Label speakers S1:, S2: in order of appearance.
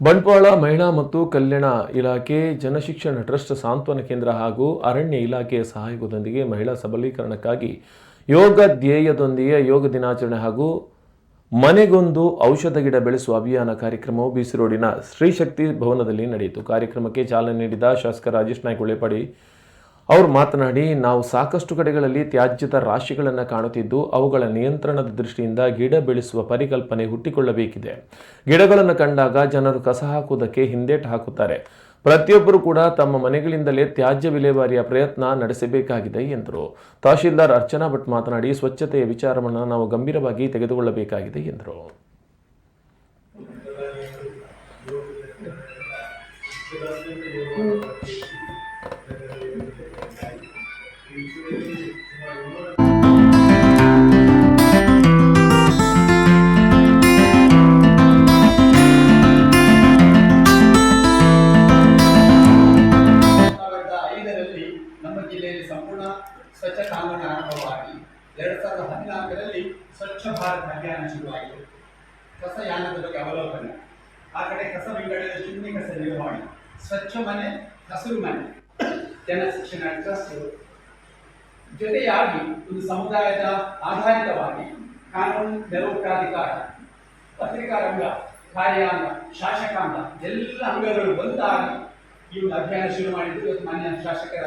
S1: ಬಂಟ್ವಾಳ ಮಹಿಳಾ ಮತ್ತು ಕಲ್ಯಾಣ ಇಲಾಖೆ, ಜನಶಿಕ್ಷಣ ಟ್ರಸ್ಟ್, ಸಾಂತ್ವನ ಕೇಂದ್ರ ಹಾಗೂ ಅರಣ್ಯ ಇಲಾಖೆಯ ಸಹಯೋಗದೊಂದಿಗೆ ಮಹಿಳಾ ಸಬಲೀಕರಣಕ್ಕಾಗಿ ಯೋಗ ಧ್ಯೇಯದೊಂದಿಗೆ ಯೋಗ ದಿನಾಚರಣೆ ಹಾಗೂ ಮನೆಗೊಂದು ಔಷಧ ಗಿಡ ಬೆಳೆಸುವ ಅಭಿಯಾನ ಕಾರ್ಯಕ್ರಮವು ಬಿಸಿರೋಡಿನ ಶ್ರೀಶಕ್ತಿ ಭವನದಲ್ಲಿ ನಡೆಯಿತು. ಕಾರ್ಯಕ್ರಮಕ್ಕೆ ಚಾಲನೆ ನೀಡಿದ ಶಾಸಕ ರಾಜೇಶ್ ನಾಯ್ಕ ಅವರು ಮಾತನಾಡಿ, ನಾವು ಸಾಕಷ್ಟು ಕಡೆಗಳಲ್ಲಿ ತ್ಯಾಜ್ಯದ ರಾಶಿಗಳನ್ನು ಕಾಣುತ್ತಿದ್ದು, ಅವುಗಳ ನಿಯಂತ್ರಣದ ದೃಷ್ಟಿಯಿಂದ ಗಿಡ ಬೆಳೆಸುವ ಪರಿಕಲ್ಪನೆ ಹುಟ್ಟಿಕೊಳ್ಳಬೇಕಿದೆ. ಗಿಡಗಳನ್ನು ಕಂಡಾಗ ಜನರು ಕಸ ಹಾಕುವುದಕ್ಕೆ ಹಿಂದೇಟು ಹಾಕುತ್ತಾರೆ. ಪ್ರತಿಯೊಬ್ಬರು ಕೂಡ ತಮ್ಮ ಮನೆಗಳಿಂದಲೇ ತ್ಯಾಜ್ಯ ವಿಲೇವಾರಿಯ ಪ್ರಯತ್ನ ನಡೆಸಬೇಕಾಗಿದೆ ಎಂದರು. ತಹಶೀಲ್ದಾರ್ ಅರ್ಚನಾ ಭಟ್ ಮಾತನಾಡಿ, ಸ್ವಚ್ಛತೆಯ ವಿಚಾರವನ್ನು ನಾವು ಗಂಭೀರವಾಗಿ ತೆಗೆದುಕೊಳ್ಳಬೇಕಾಗಿದೆ ಎಂದರು.
S2: ಜಿಲ್ಲೆಯಲ್ಲಿ ಸಂಪೂರ್ಣ ಸ್ವಚ್ಛ ಕಾನೂನು ಆರಂಭವಾಗಿ ಎರಡು ಸಾವಿರದ ಹದಿನಾಲ್ಕರಲ್ಲಿ ಸ್ವಚ್ಛ ಭಾರತ್ ಅಭಿಯಾನ ಶುರುವಾಯಿತು ಕಸ ಯಾನದ ಬಗ್ಗೆ ಅವಲೋಕನ. ಆ ಕಡೆ ಕಸ ವಿಂಗಡಣೆ ಶೂನ್ಯ ಕಸ ನಿರ್ವಹಣೆ ಸ್ವಚ್ಛ ಮನೆ, ಹಸಿರು ಮನೆ. ಜನ ಶಿಕ್ಷಣ ಟ್ರಸ್ಟ್. ಜೊತೆಯಾಗಿ ಒಂದು ಸಮುದಾಯದ ಆಧಾರಿತವಾಗಿ ಕಾನೂನು ನೆರವು ಪ್ರಾಧಿಕಾರ ಪತ್ರಿಕಾ ರಂಗ ಕಾರ್ಯಾಂಗ, ಶಾಸಕಾಂಗ, ಎಲ್ಲ ಅಂಗಗಳು ಒಂದಾಗಿ ಈ ಒಂದು ಅಭಿಯಾನ ಶುರು ಮಾಡಿದ್ದು ಇವತ್ತು ಮಾನ್ಯ ಶಾಸಕರ